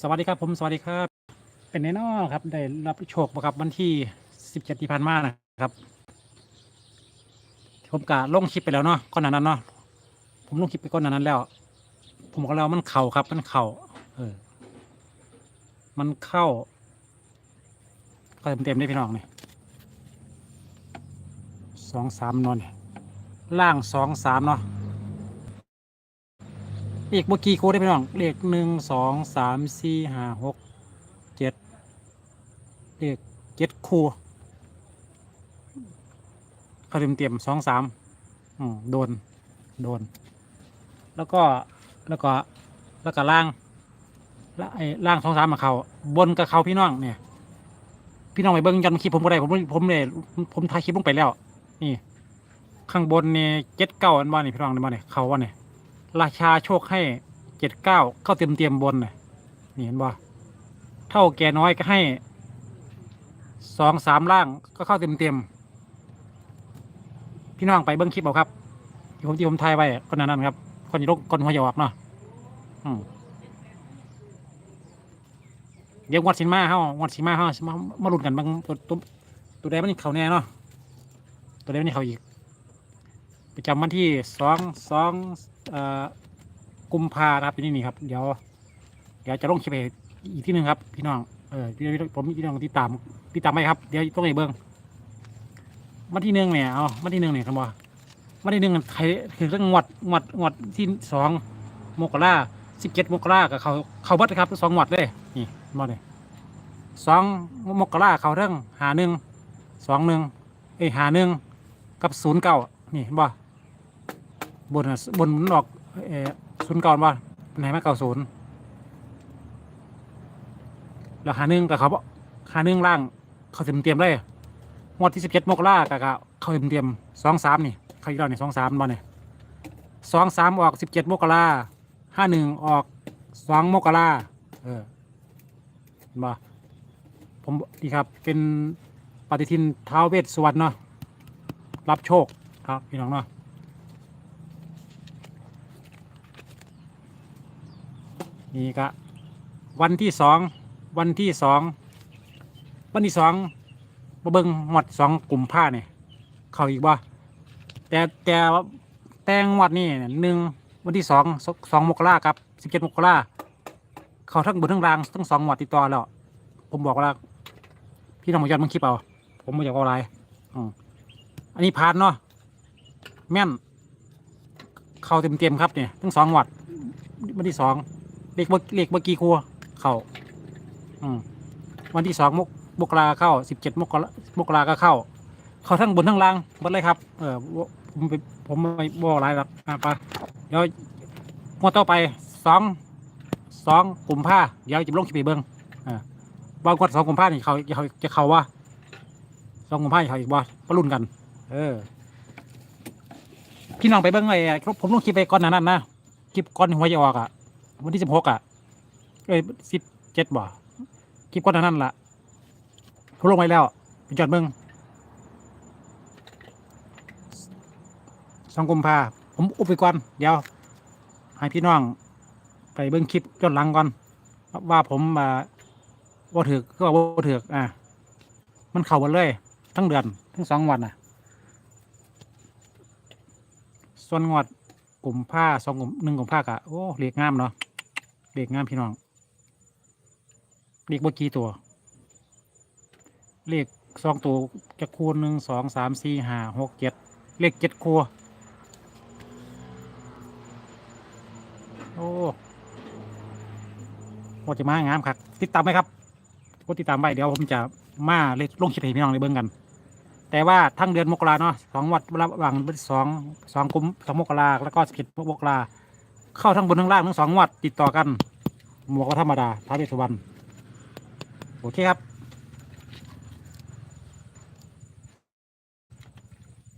สวัสดีครับผมสวัสดีครับ เป็นแน่นอนครับ ได้รับโชคบ่ครับวันที่สิบเจ็ดที่ผ่านมานะครับ ผมกะลงคลิปไปแล้วเนาะก่อนนั้นเนาะผมลงคลิปไปก่อนนั้นแล้ว ผมก็แล้วมันเข่าครับ มันเข่าเออ มันเข้าก็เต็มเต็มๆได้พี่น้องเนี่ยสองสามนอนล่างสองสามเนาะ เลขเมื่อกี้โค้ดได้ไหมน้อง เลขหนึ่งสองสามสี่ห้าหกเจ็ดเลขเจ็ดคู่เขาเต็มเต็มสองสามโดน โดน แล้วก็แล้วก็แล้วก็ล่างแล้วไอ้ล่างสองสามมาเขาบนกับเขาพี่น้องเนี่ย พี่น้องไปเบิ้งยันคลิปผมก็ได้ผมผมเนี่ยผมถ่ายคลิปลงไปแล้ว นี่ ข้างบนเนี่ยเจ็ดเก้าอันบ้านนี่พี่น้องอันบ้านนี่เขาว่าเนี่ย ราชาโชคให้เจ็ดเก้าเข้าเต็มเตรียมบนน่ะนี่เห็นบ่เท่าแก่น้อยก็ให้สองสามล่างก็เข้าเต็มเตรียมพี่น้องไปเบิ้งคลิปเอาครับที่ผมที่ผมถ่ายไว้คนนั้นครับคนอยกคนหัวหยอกเนาะเดี๋ยววัดสินมาเฮาวัดสินมาเฮามามาลุ้นกันบางตัวตัวตัวใดมันเขาแน่เนาะตัวใดมันเขาอีกประจำวันที่สองสอง กุมภานะครับที่นี่นี่ครับ เดี๋ยวเดี๋ยวจะลงคลิปอีกที่หนึ่งครับ พี่น้องเออพี่ผมพี่น้องติดตามติดตามไหมครับเดี๋ยวต้องไปเบิ้งวันที่หนึ่งเนี่ยเอาวันที่หนึ่งเนี่ยครับว่าวันที่หนึ่งใครคือเรื่องงวดงวดงวดที่สองมกราสิบเจ็ดมกรากับเขาเขาบัดครับสองงวดเลยนี่มาเลยสองมกราเขาเรื่องหาหนึ่งสองหนึ่งเอ้หาหนึ่งกับศูนย์เก้านี่เห็นบ่ บนน่ะบนมันออกเออศูนย์ก่าบ่ไหนมาเก่าศูนย์แล้วหาหนึ่งกับเขาบ่หาหนึ่งล่าง เขาเต็มเตรียมเลยงวดที่สิบเจ็ดมกรากับเขาเต็มเตรียมสองสามนี่ เขาอีกแล้วนี่สองสามบ่เนี่ยสองสามออกสิบเจ็ดมกราห้าหนึ่งออกสองมกราเออเห็นบ่ผมนี่ครับเป็นปฏิทินท้าวเวสสวรรณเนาะรับโชคครับพี่น้องเนาะ นี่ก็วันที่สองวันที่สองวันที่สองมาเบิ้งหมดสองกลุ่มผ้าเนี่ยเขาอีกบ่แต่แต่แต่งวัดนี่หนึ่งวันที่สองสองมกราครับสิบเจ็ดมกราเขาทั้งบนทั้งล่างทั้งสองหมวดติดต่อแล้ว ผมบอกว่าพี่น้องมายอดมึงคลิปเอา ผมไม่อยากเอาอะไรอันนี้พานเนาะแม่น เข้าเต็มเต็มครับเนี่ยทั้งสองหมวดวันที่สอง เลขเมื่อเลขเมื่อกี้ครัว เข้าอืมวันที่สองมกมกราเข้าสิบเจ็ดมกรามกราก็เข้า เข้าทั้งบนทั้งล่างหมดเลยครับ เออผมไปผมไม่บอกอะไรหรอกอะไปเดี๋ยวงวดต่อไปสองสองกลุ่มผ้าเดี๋ยวจะลงคลิปไปเบิ้งอ่าว่างวดสองกลุ่มผ้านี่เขาเขาจะเข้าว่าสองกลุ่มผ้าเขาอีกว่ปรุ่นกัน เออ พี่น้องไปเบิ้งไอ้ผมลงคลิปไปก่อนหนานั้นนะคลิปก่อนหัวจะออกอะ วันที่สิบหกอะเอ้ยสิบเจ็ดบ่คลิปก่อนหนานั้นละผมลงไปแล้วไปจอดเบิ้งสองกุมภาผมอุบไปก่อนเดี๋ยว ให้พี่น้อง ไปเบิ้งคลิปย้อนหลังก่อน ว่าผมอ่าว่าถือก็ว่าถืออ่ามันเข่าหมดเลย ทั้งเดือน ทั้งสองวันอะ ส่วนงวดกลุ่มผ้าสองกลุ่มหนึ่งกลุ่มผ้ากะโอ้เรียกงามเนาะ เรียกงามพี่น้องเรียกเมื่อกี้ตัว เลขสองตัวจะคูณหนึ่งสองสามสี่ห้าหกเจ็ดเลขเจ็ดครัวโอ้โหจะมางามครับติดตามไหมครับกดติดตามไปเดี๋ยวผมจะมาเลขลงคลิปให้พี่น้องได้เบิ่งกัน แต่ว่าทั้งเดือนมกราเนาะสองวัดระหว่างสองสองกุมสองมกราแล้วก็สิบเอ็ดมกรา เข้าทั้งบนทั้งล่างทั้งสองวัดติดต่อกัน หมวกก็ธรรมดาท้าเวสสุวรรณโอเคครับ